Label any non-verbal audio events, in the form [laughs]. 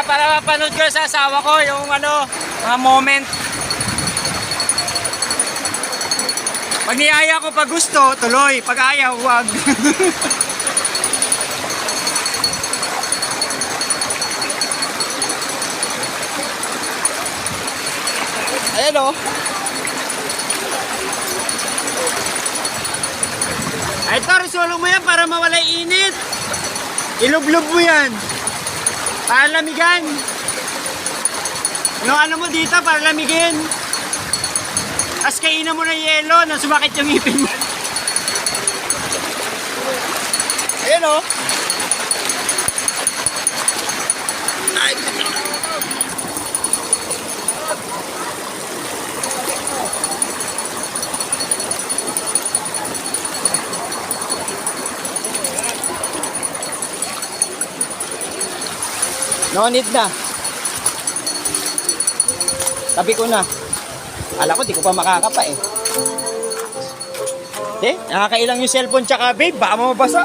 pinapanood ko sa asawa ko, yung ano, mga moment. Pag niyaya ko pag gusto, tuloy. Pag ayaw, huwag. [laughs] Ayan o. Ito, resolve mo yan para mawala init. Ilublob mo yan. Para lamigan. Yung ano mo dito, para lamigin. Tapos kainan mo ng yelo nang sumakit yung ngipin mo. Ayan o. Ay, No need na. Tabi ko na. Ala ko, di ko pa makakapa eh. Eh, nakakailang yung cellphone tsaka babe, baka mabasa.